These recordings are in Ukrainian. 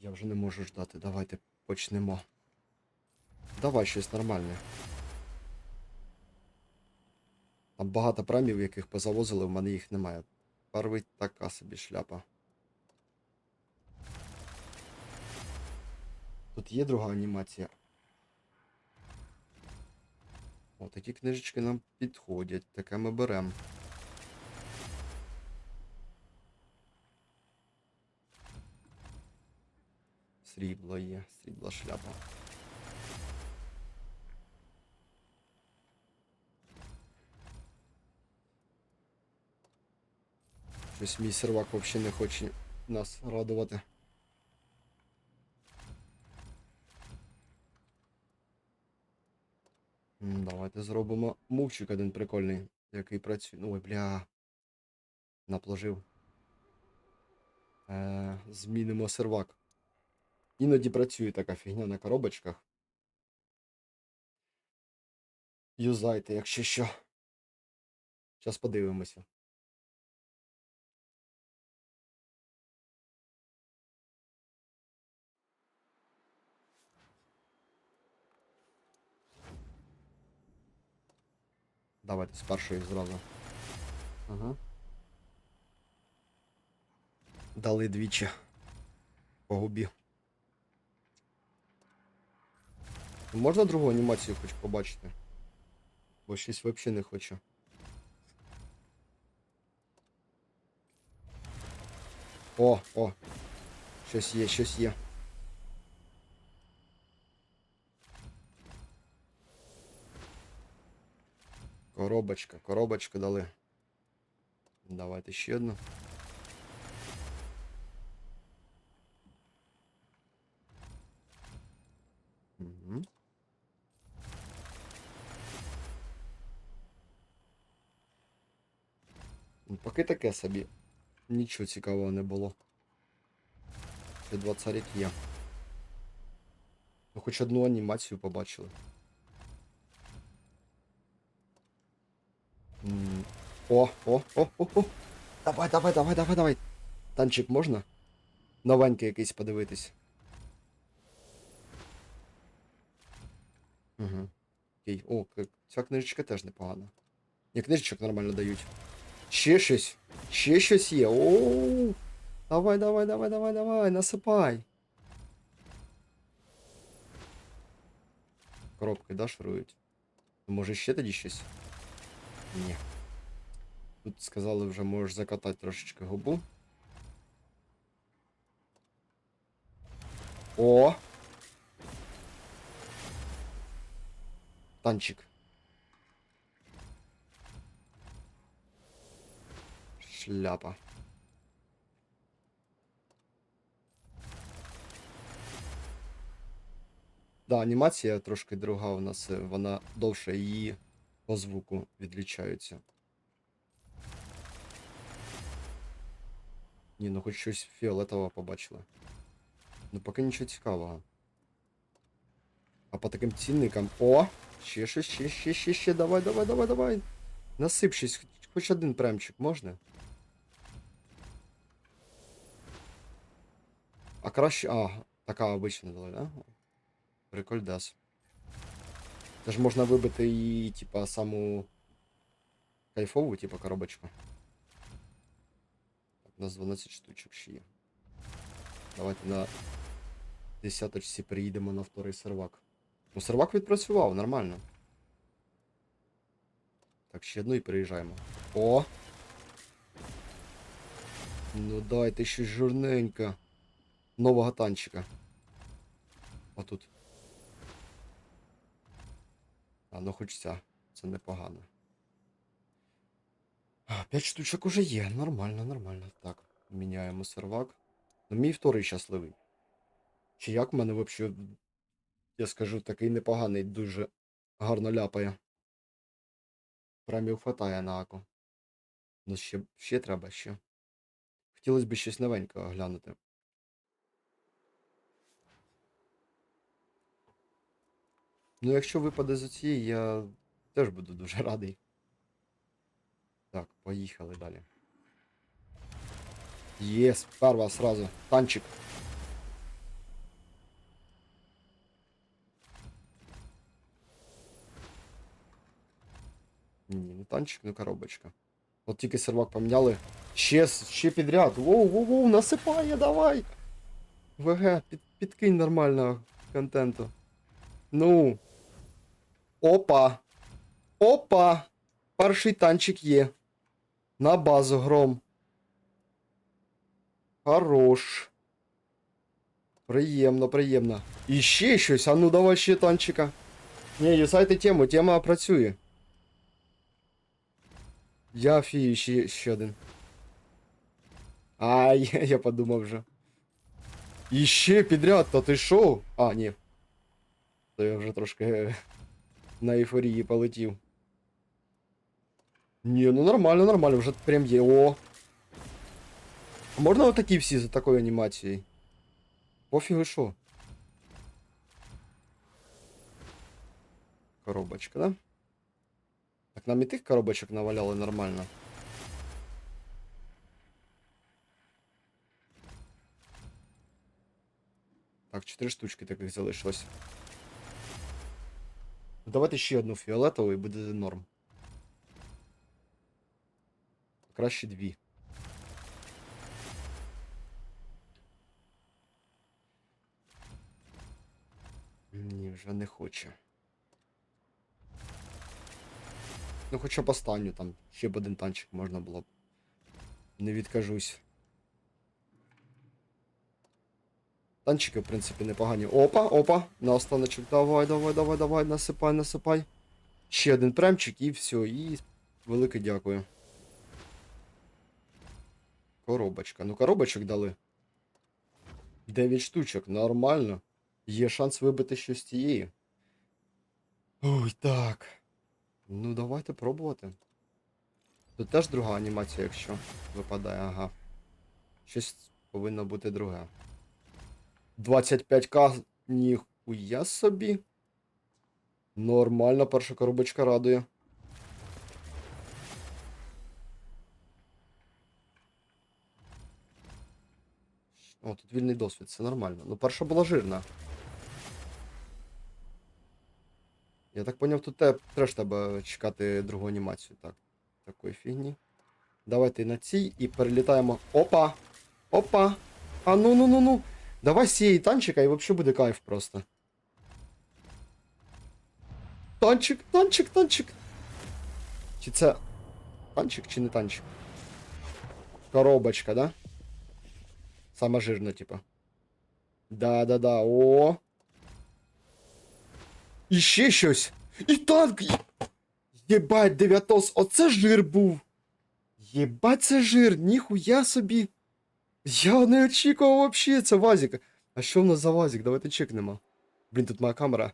Я вже не можу ждати. Давайте почнемо. Давай щось нормальне. Там багато премів, яких позавозили, в мене їх немає. Перший така собі шляпа. Тут є друга анімація. О, такі книжечки нам підходять. Таке ми беремо. Срібло є, срібла шляпа. Щось мій сервак взагалі не хоче нас радувати. Давайте зробимо мувчик один прикольний, який працює. Ну, ой, бля. Наплажив. Е, змінимо сервак. Іноді працює така фігня на коробочках. Юзайте, якщо що. Зараз подивимося. Давайте з першої зразу. Ага. Дали двічі. По губі. Можна другу анімацію хоч побачити? Бо щось взагалі не хочу. О, о! Щось є, щось є. Коробочка, коробочка дали. Давайте ще одну. Угу. Поки таке собі. Нічого цікавого не було. Ще два царик є. Ну, хоч одну анімацію побачили. О, о, о, о, о. Давай, давай, давай, давай, давай. Танчик можна? Новенький якийсь подивитись. Угу. Окей. О, ця книжечка теж непогана. Ні, книжечок нормально дають. Ще щось. Ще щось є. Оу. Давай, давай, давай, давай, давай, насипай. Коробки, да, шурують? Ну, Може ще тоді щось? Ні. Тут сказали вже можеш закатати трошечки губу. О! Танчик. Шляпа. Да, анімація трошки друга у нас, е, вона довше її по звуку відлічаються. Ні, ну хоч щось фіолетове побачили. Ну поки нічого цікавого. А по таким цінникам. О! Ще щось, ще, ще, ще, ще, давай, давай, давай, давай. Насип щось, хоч один премчик, можна? А краще. А, така обична дали, да? Прикольдес. Це ж можна вибити і, типа, саму кайфову, типа, коробочку. Так, у нас 12 штучок ще є. Давайте на десяточці приїдемо на вторий сервак. Ну, сервак відпрацював, нормально. Так, ще одну і переїжджаємо. О! Ну дайте щось жирненько. Нового танчика. Отут. А, ну хоч ця. Це непогано. П'ять штучок уже є. Нормально, нормально. Так, міняємо сервак. Ну, мій вторий щасливий. Чи як в мене взагалі, я скажу, такий непоганий, дуже гарно ляпає. Премів хватає на аку. Ну ще, ще треба ще. Хотілося б щось новенького глянути. Ну, якщо випаде з оцієї, я теж буду дуже радий. Так, поїхали далі. Єс, перва сразу. Танчик. Ні, не танчик, ну коробочка. От тільки сервак поміняли. Ще ще підряд. Воу-воу-воу, насипає, давай! ВГ, під, підкинь нормального контенту. Ну. Опа. Опа. Перший танчик є. На базу гром. Хорош. Приємно, приємно. І ще щось, а ну давай ще танчика. Ні, юзайте тему, тема працює. Я фію ще, ще один. Ай, я подумав вже. І ще підряд, та ти шо? А, ні. То я вже трошки е, на ейфорії полетів. Ні, ну нормально, нормально, вже прям є. О. А Можна отакі всі за такою анімацією? Пофігу що. Коробочка, да? Так нам і тих коробочок наваляли нормально. Так, чотири штучки таких залишилось. Давайте ще одну фіолетову і буде норм. Краще дві. Ні, вже не хоче. Ну, хоча б останню там, ще б один танчик можна було б. Не відкажусь. Танчики, в принципі, непогані. Опа, опа, на останочок. Давай, давай, давай, давай, насипай, насипай. Ще один премчик і все. І велике дякую. Коробочка. Ну, коробочок дали. 9 штучок, нормально. Є шанс вибити щось тієї. Ой, так. Ну, давайте пробувати. Тут теж друга анімація, якщо випадає, ага. Щось повинно бути друге. 25к, ніхуя собі. Нормально, перша коробочка радує. О, тут вільний досвід, це нормально. Ну, перша була жирна. Я так поняв, тут теж треба чекати другу анімацію. Так, такої фігні. Давайте на цій і перелітаємо. Опа! Опа! А ну ну ну ну! Давай з цієї танчика і взагалі буде кайф просто. Танчик, танчик, танчик. Чи це. Танчик чи не танчик? Коробочка, да? Сама жирна, типа. Да-да-да. О. І ще щось. І танк. Єбать, дев'ятос, оце жир був. Єбать, це жир, ніхуя собі. Я не очікував вообще, це Вазік. А що в нас за Вазік? Давайте чекнемо. Блін, тут моя камера.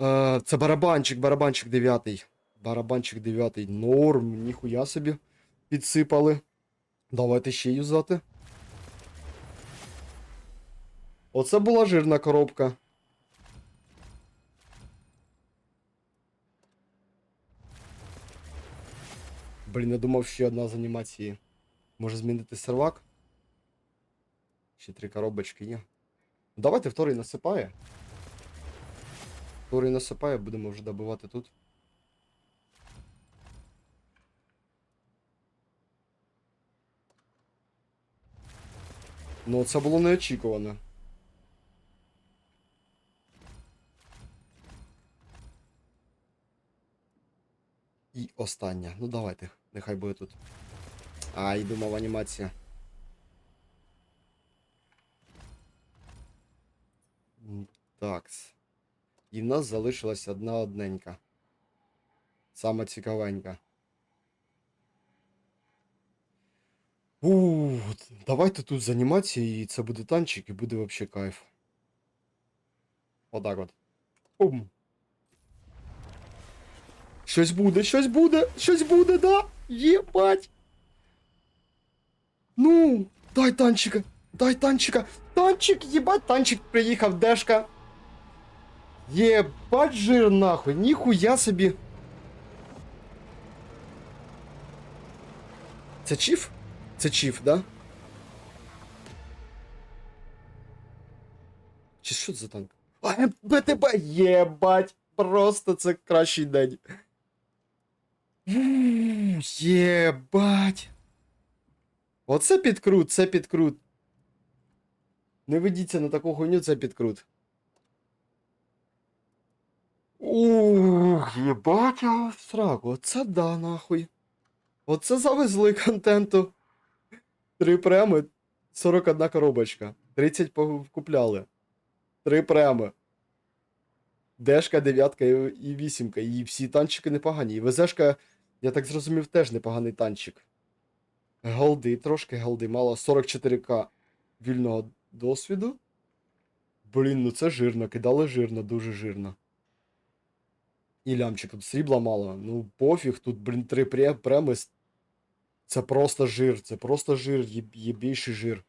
Е, це барабанчик, барабанчик дев'ятий. Барабанчик дев'ятий. Норм, ніхуя собі. Підсипали. Давайте ще юзати. Оце була жирна коробка. Блін, я думав, ще одна з анімації. Може змінити сервак? Ще три коробочки є. Давайте вторий насипає. Вторий насипає, будемо вже добивати тут. Ну, це було неочікувано. І остання. Ну давайте, нехай буде тут. Ай, думав анімація. Такс. І в нас залишилась одна одненька. Сама цікавенька. У, давайте тут з анімацією, і це буде танчик, і буде вообще кайф. Отак от. Бум. Щось буде, щось буде, щось буде, да? Єбать. Ну, дай танчика, дай танчика. Танчик, єбать, танчик приїхав, дешка. Єбать жир нахуй, ніхуя собі. Це чіф? Це чіф, да? Чи що це за танк? А, БТБ! Єбать! Просто це кращий день. Єбать. Оце підкрут, це підкрут. Не ведіться на таку хуйню, це підкрут. Єбать його в сраку. Оце да, нахуй. Оце завезли контенту. Три преми, 41 коробочка. 30 купляли. Три преми. Дешка, дев'ятка і вісімка. І всі танчики непогані. І ВЗшка, я так зрозумів, теж непоганий танчик. Голди, трошки голди, мало 44к вільного досвіду. Блін, ну це жирно, кидали жирно, дуже жирно. І лямчик, тут срібла мало. Ну, пофіг, тут, блін, три преми. Це просто жир, це просто жир, є, є більший жир.